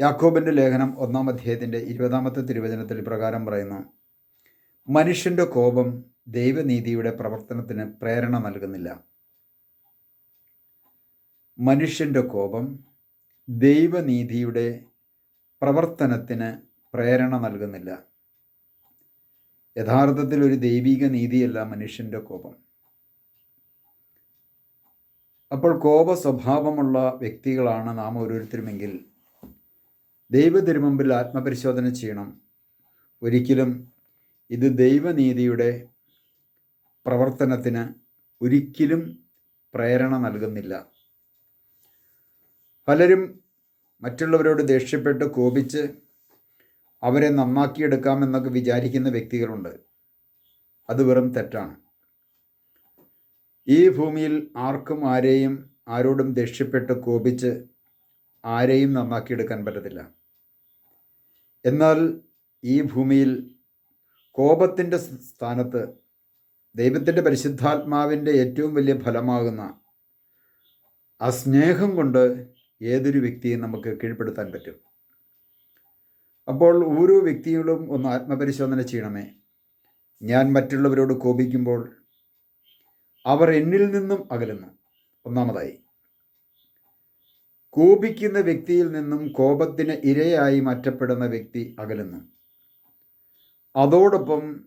യാക്കോബിന്റെ ലേഖനം ഒന്നാം അധ്യായത്തിന്റെ ഇരുപതാമത്തെ തിരുവചനത്തിൽ പ്രകാരം പറയുന്നു. മനുഷ്യന്റെ കോപം ദൈവനീതിയുടെ പ്രവർത്തനത്തിന് പ്രേരണ നൽകുന്നില്ല. മനുഷ്യന്റെ കോപം ദൈവനീതിയുടെ പ്രവർത്തനത്തിന് പ്രേരണ നൽകുന്നില്ല. യഥാർത്ഥത്തിൽ ഒരു ദൈവിക നീതിയല്ല മനുഷ്യന്റെ കോപം. അപ്പോൾ കോപ സ്വഭാവമുള്ള വ്യക്തികളാണ് നാം ഓരോരുത്തരുമെങ്കിൽ ദൈവ തിരുമുമ്പിൽ ആത്മപരിശോധന ചെയ്യണം. ഒരിക്കലും ഇത് ദൈവനീതിയുടെ പ്രവർത്തനത്തിന് ഒരിക്കലും പ്രേരണ നൽകുന്നില്ല. പലരും മറ്റുള്ളവരോട് ദേഷ്യപ്പെട്ട് കോപിച്ച് അവരെ നന്നാക്കിയെടുക്കാമെന്നൊക്കെ വിചാരിക്കുന്ന വ്യക്തികളുണ്ട്. അത് വെറും തെറ്റാണ്. ഈ ഭൂമിയിൽ ആർക്കും ആരെയും ആരോടും ദേഷ്യപ്പെട്ട് കോപിച്ച് ആരെയും നന്നാക്കിയെടുക്കാൻ പറ്റത്തില്ല. എന്നാൽ ഈ ഭൂമിയിൽ കോപത്തിന്റെ സ്ഥാനത്ത് ദൈവത്തിന്റെ പരിശുദ്ധാത്മാവിന്റെ ഏറ്റവും വലിയ ഫലമാകുന്ന ആ സ്നേഹം കൊണ്ട് ഏതൊരു വ്യക്തിയും നമുക്ക് കീഴ്പ്പെടുത്താൻ പറ്റും. അപ്പോൾ ഓരോ വ്യക്തികളും ഒന്ന് ആത്മപരിശോധന ചെയ്യണമേ. ഞാൻ മറ്റുള്ളവരോട് കോപിക്കുമ്പോൾ അവർ എന്നിൽ നിന്നും അകലുന്നു. ഒന്നാമതായി കോപിക്കുന്ന വ്യക്തിയിൽ നിന്നും കോപത്തിന് ഇരയായി മാറ്റപ്പെടുന്ന വ്യക്തി അകലുന്നു. അതോടൊപ്പം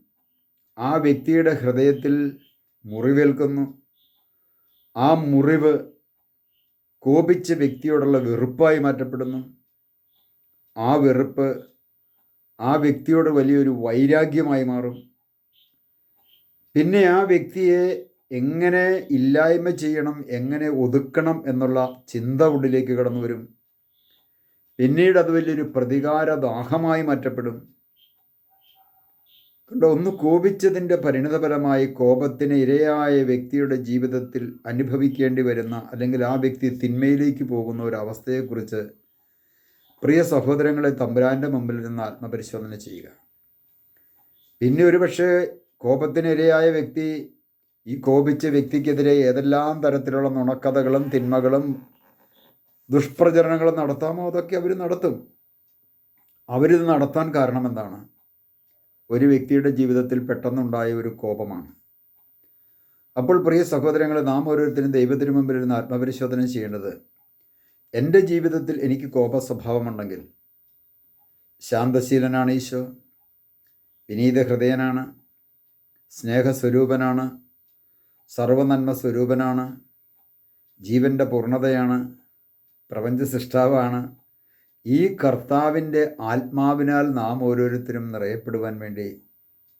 ആ വ്യക്തിയുടെ ഹൃദയത്തിൽ മുറിവേൽക്കുന്നു. ആ മുറിവ് കോപിച്ച വ്യക്തിയോടുള്ള വെറുപ്പായി മാറ്റപ്പെടുന്നു. ആ വെറുപ്പ് ആ വ്യക്തിയോട് വലിയൊരു വൈരാഗ്യമായി മാറും. പിന്നെ ആ വ്യക്തിയെ എങ്ങനെ ഇല്ലായ്മ ചെയ്യണം എങ്ങനെ ഒതുക്കണം എന്നുള്ള ചിന്ത ഉള്ളിലേക്ക് കടന്നു വരും. പിന്നീട് അത് വലിയൊരു പ്രതികാര ദാഹമായി മാറ്റപ്പെടും. കണ്ടോ ഒന്ന് കോപിച്ചതിന്റെ പരിണിതഫലമായി കോപത്തിന് ഇരയായ വ്യക്തിയുടെ ജീവിതത്തിൽ അനുഭവിക്കേണ്ടി വരുന്ന അല്ലെങ്കിൽ ആ വ്യക്തി തിന്മയിലേക്ക് പോകുന്ന ഒരു അവസ്ഥയെക്കുറിച്ച് പ്രിയ സഹോദരങ്ങളെ തമ്പുരാന്റെ മുമ്പിൽ നിന്ന് ആത്മപരിശോധന ചെയ്യുക. പിന്നെ ഒരുപക്ഷെ കോപത്തിനിരയായ വ്യക്തി ഈ കോപിച്ച വ്യക്തിക്കെതിരെ ഏതെല്ലാം തരത്തിലുള്ള നുണക്കഥകളും തിന്മകളും ദുഷ്പ്രചരണങ്ങളും നടത്താമോ? അതൊക്കെ അവർ നടത്തും. അവരിത് നടത്താൻ കാരണം എന്താണ്? ഒരു വ്യക്തിയുടെ ജീവിതത്തിൽ പെട്ടെന്നുണ്ടായ ഒരു കോപമാണ്. അപ്പോൾ പ്രിയ സഹോദരങ്ങളെ നാം ഓരോരുത്തരും ദൈവത്തിന് മുമ്പിൽ ഇരുന്ന് ആത്മപരിശോധന ചെയ്യേണ്ടത് എന്റെ ജീവിതത്തിൽ എനിക്ക് കോപ സ്വഭാവമുണ്ടെങ്കിൽ ശാന്തശീലനാണ് ഈശോ വിനീത ഹൃദയനാണ് സ്നേഹസ്വരൂപനാണ് സർവനന്മ സ്വരൂപനാണ്. ജീവന്റെ പൂർണതയാണ്. പ്രപഞ്ച സൃഷ്ടാവാണ് ഈ കർത്താവിന്റെ ആത്മാവിനാൽ നാം ഓരോരുത്തരും നിറയപ്പെടുവാൻ വേണ്ടി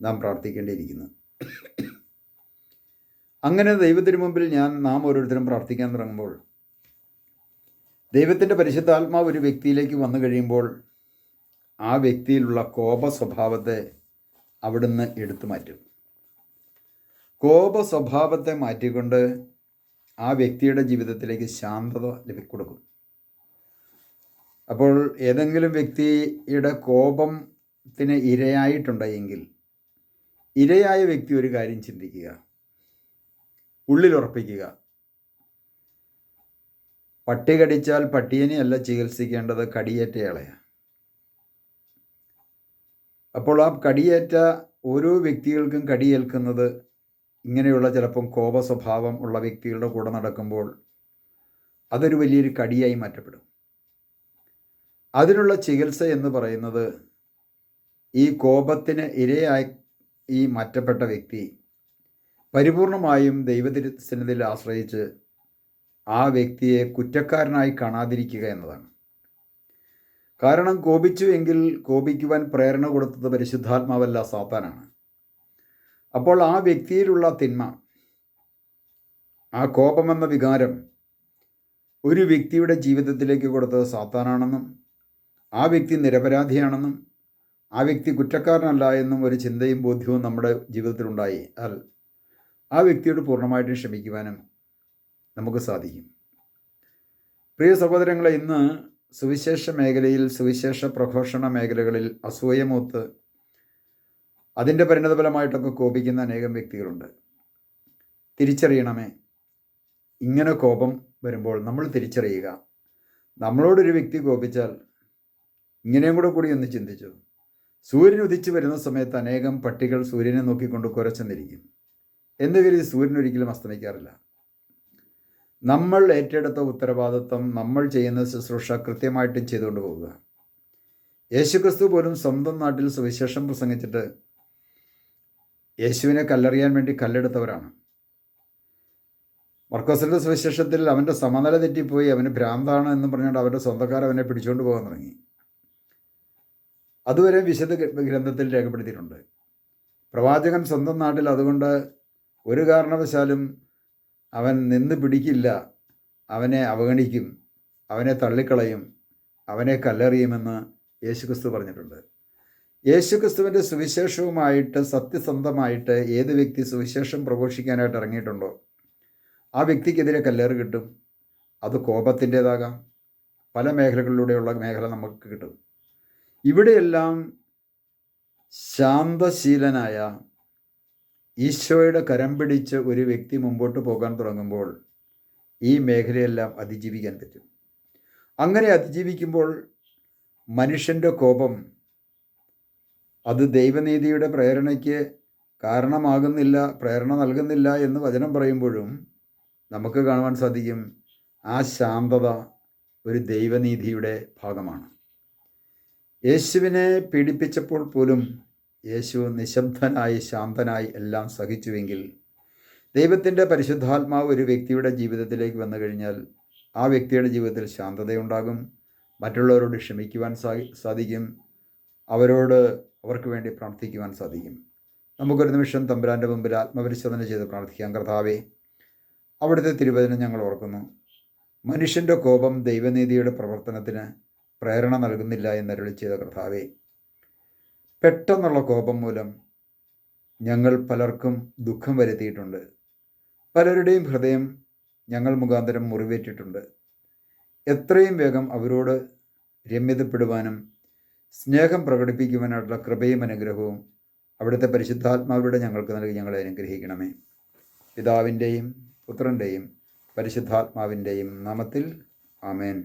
നാം പ്രാർത്ഥിക്കേണ്ടിയിരിക്കുന്നു. അങ്ങനെ ദൈവത്തിന് മുമ്പിൽ ഞാൻ നാം ഓരോരുത്തരും പ്രാർത്ഥിക്കാൻ തുടങ്ങുമ്പോൾ ദൈവത്തിന്റെ പരിശുദ്ധാത്മാവ് ഒരു വ്യക്തിയിലേക്ക് വന്നു കഴിയുമ്പോൾ ആ വ്യക്തിയിലുള്ള കോപ സ്വഭാവത്തെ അവിടുന്ന് എടുത്തു മാറ്റും. കോപ സ്വഭാവത്തെ മാറ്റിക്കൊണ്ട് ആ വ്യക്തിയുടെ ജീവിതത്തിലേക്ക് ശാന്തത ലഭിക്കൊടുക്കും. അപ്പോൾ ഏതെങ്കിലും വ്യക്തിയുടെ കോപത്തിന് ഇരയായിട്ടുണ്ടെങ്കിൽ ഇരയായ വ്യക്തി ഒരു കാര്യം ചിന്തിക്കുക. ഉള്ളിലുറപ്പിക്കുക. പട്ടി കടിച്ചാൽ പട്ടിയനെയല്ല ചികിത്സിക്കേണ്ടത് കടിയേറ്റയാളെയാണ് അപ്പോൾ ആ കടിയേറ്റ ഓരോ വ്യക്തികൾക്കും കടിയേൽക്കുന്നത് ഇങ്ങനെയുള്ള ചിലപ്പം കോപ സ്വഭാവം ഉള്ള വ്യക്തികളുടെ കൂടെ നടക്കുമ്പോൾ അതൊരു വലിയൊരു കടിയായി മാറ്റപ്പെടും. അതിനുള്ള ചികിത്സ എന്ന് പറയുന്നത് ഈ കോപത്തിന് ഇരയായി ഈ മാറ്റപ്പെട്ട വ്യക്തി പരിപൂർണമായും ദൈവതിരുസന്നിധിയിൽ ആശ്രയിച്ച് ആ വ്യക്തിയെ കുറ്റക്കാരനായി കാണാതിരിക്കുക എന്നതാണ്. കാരണം കോപിച്ചു എങ്കിൽ കോപിക്കുവാൻ പ്രേരണ കൊടുത്തത് പരിശുദ്ധാത്മാവല്ല സാത്താനാണ്. അപ്പോൾ ആ വ്യക്തിയിലുള്ള തിന്മ ആ കോപമെന്ന വികാരം ഒരു വ്യക്തിയുടെ ജീവിതത്തിലേക്ക് കൊടുത്തത് സാത്താനാണെന്നും ആ വ്യക്തി നിരപരാധിയാണെന്നും ആ വ്യക്തി കുറ്റക്കാരനല്ല എന്നും ഒരു ചിന്തയും ബോധ്യവും നമ്മുടെ ജീവിതത്തിലുണ്ടായി അൽ ആ വ്യക്തിയോട് പൂർണമായിട്ടും ക്ഷമിക്കുവാനും നമുക്ക് സാധിക്കും. പ്രിയ സഹോദരങ്ങളെ ഇന്ന് സുവിശേഷ മേഖലയിൽ സുവിശേഷ പ്രഘോഷണ മേഖലകളിൽ അസൂയമൂത്ത് അതിന്റെ പരിണതഫലമായിട്ടൊക്കെ കോപിക്കുന്ന അനേകം വ്യക്തികളുണ്ട്. തിരിച്ചറിയണമേ. ഇങ്ങനെ കോപം വരുമ്പോൾ നമ്മൾ തിരിച്ചറിയുക. നമ്മളോടൊരു വ്യക്തി കോപിച്ചാൽ ഇങ്ങനെയും കൂടെ കൂടി ഒന്ന് ചിന്തിച്ചു. സൂര്യൻ ഉദിച്ചു വരുന്ന സമയത്ത് അനേകം പട്ടികൾ സൂര്യനെ നോക്കിക്കൊണ്ട് കുരച്ചെന്നിരിക്കും. എന്ന് കരുതി സൂര്യൻ ഒരിക്കലും അസ്തമിക്കാറില്ല. നമ്മൾ ഏറ്റെടുത്ത ഉത്തരവാദിത്വം നമ്മൾ ചെയ്യുന്ന ശുശ്രൂഷ കൃത്യമായിട്ടും ചെയ്തുകൊണ്ട് പോവുക. യേശുക്രിസ്തു പോലും സ്വന്തം നാട്ടിൽ സുവിശേഷം പ്രസംഗിച്ചിട്ട് യേശുവിനെ കല്ലെറിയാൻ വേണ്ടി കല്ലെടുത്തവരാണ്. മർക്കോസിന്റെ സുവിശേഷത്തിൽ അവന്റെ സമനില തെറ്റിപ്പോയി അവന് ഭ്രാന്താണ് എന്ന് പറഞ്ഞുകൊണ്ട് അവരുടെ സ്വന്തക്കാർ അവനെ പിടിച്ചുകൊണ്ട് പോകാൻ തുടങ്ങി. അതുവരെ വിശുദ്ധ ഗ്രന്ഥത്തിൽ രേഖപ്പെടുത്തിയിട്ടുണ്ട്. പ്രവാചകൻ സ്വന്തം നാട്ടിൽ അതുകൊണ്ട് ഒരു കാരണവശാലും അവൻ നിന്ന് പിടിക്കില്ല. അവനെ അവഗണിക്കും അവനെ തള്ളിക്കളയും അവനെ കല്ലെറിയുമെന്ന് യേശുക്രിസ്തു പറഞ്ഞിട്ടുണ്ട്. യേശുക്രിസ്തുവിന്റെ സുവിശേഷവുമായിട്ട് സത്യസന്ധമായിട്ട് ഏത് വ്യക്തി സുവിശേഷം പ്രഘോഷിക്കാനായിട്ട് ഇറങ്ങിയിട്ടുണ്ടോ? ആ വ്യക്തിക്കെതിരെ കല്ലേറ് കിട്ടും. അത് കോപത്തിന്റേതാകാം. പല മേഖലകളിലൂടെയുള്ള മേഖല നമുക്ക് കിട്ടും. ഇവിടെയെല്ലാം ശാന്തശീലനായ ഈശോയുടെ കരം പിടിച്ച് ഒരു വ്യക്തി മുമ്പോട്ട് പോകാൻ തുടങ്ങുമ്പോൾ ഈ മേഖലയെല്ലാം അതിജീവിക്കാൻ പറ്റും. അങ്ങനെ അതിജീവിക്കുമ്പോൾ മനുഷ്യന്റെ കോപം അത് ദൈവനീതിയുടെ പ്രേരണയ്ക്ക് കാരണമാകുന്നില്ല പ്രേരണ നൽകുന്നില്ല എന്ന് വചനം പറയുമ്പോഴും നമുക്ക് കാണുവാൻ സാധിക്കും ആ ശാന്തത ഒരു ദൈവനീതിയുടെ ഭാഗമാണ്. യേശുവിനെ പീഡിപ്പിച്ചപ്പോൾ പോലും യേശു നിശബ്ദനായി ശാന്തനായി എല്ലാം സഹിച്ചുവെങ്കിൽ ദൈവത്തിന്റെ പരിശുദ്ധാത്മാവ് ഒരു വ്യക്തിയുടെ ജീവിതത്തിലേക്ക് വന്നു കഴിഞ്ഞാൽ ആ വ്യക്തിയുടെ ജീവിതത്തിൽ ശാന്തതയുണ്ടാകും മറ്റുള്ളവരോട് ക്ഷമിക്കുവാൻ സാധിക്കും അവരോട് അവർക്ക് വേണ്ടി പ്രാർത്ഥിക്കുവാൻ സാധിക്കും. നമുക്കൊരു നിമിഷം തമ്പുരാന്റെ മുമ്പിൽ ആത്മപരിശോധന ചെയ്ത് പ്രാർത്ഥിക്കാം. കർത്താവേ അവിടുത്തെ തിരുവചനം ഞങ്ങൾ ഓർക്കുന്നു. മനുഷ്യന്റെ കോപം ദൈവനീതിയുടെ പ്രവർത്തനത്തിന് പ്രേരണ നൽകുന്നില്ല എന്നരുളി ചെയ്ത കർത്താവേ പെട്ടെന്നുള്ള കോപം മൂലം ഞങ്ങൾ പലർക്കും ദുഃഖം വരുത്തിയിട്ടുണ്ട്. പലരുടെയും ഹൃദയം ഞങ്ങൾ മുഖാന്തരം മുറിവേറ്റിട്ടുണ്ട്. എത്രയും വേഗം അവരോട് രമ്യതപ്പെടുവാനും സ്നേഹം പ്രകടിപ്പിക്കുവാനായിട്ടുള്ള കൃപയും അനുഗ്രഹവും അവിടുത്തെ പരിശുദ്ധാത്മാവിലൂടെ ഞങ്ങൾക്ക് നൽകി ഞങ്ങളെ അനുഗ്രഹിക്കണമേ. പിതാവിന്റെയും പുത്രന്റെയും പരിശുദ്ധാത്മാവിന്റെയും നാമത്തിൽ ആമേൻ.